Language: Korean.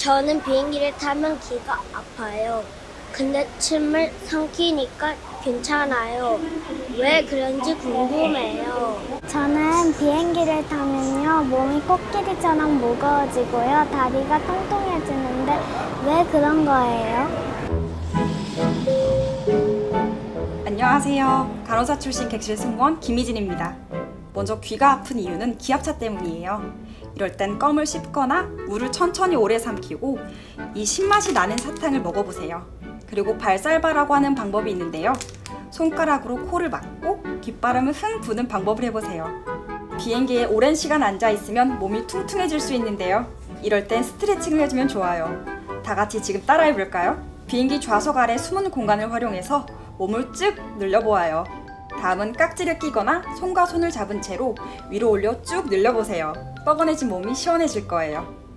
저는 비행기를 타면 귀가 아파요. 근데 침을 삼키니까 괜찮아요. 왜 그런지 궁금해요. 저는 비행기를 타면요, 몸이 코끼리처럼 무거워지고요, 다리가 통통해지는데 왜 그런 거예요? 안녕하세요. 간호사 출신 객실 승무원 김희진입니다. 먼저 귀가 아픈 이유는 기압차 때문이에요. 이럴 땐 껌을 씹거나 물을 천천히 오래 삼키고 이 신맛이 나는 사탕을 먹어보세요. 그리고 발살바라고 하는 방법이 있는데요. 손가락으로 코를 막고 귓바람을 흥 부는 방법을 해보세요. 비행기에 오랜 시간 앉아 있으면 몸이 퉁퉁해질 수 있는데요. 이럴 땐 스트레칭을 해주면 좋아요. 다 같이 지금 따라해 볼까요? 비행기 좌석 아래 숨은 공간을 활용해서 몸을 쭉 늘려보아요. 다음은 깍지를 끼거나 손과 손을 잡은 채로 위로 올려 쭉 늘려보세요. 뻐근해진 몸이 시원해질 거예요.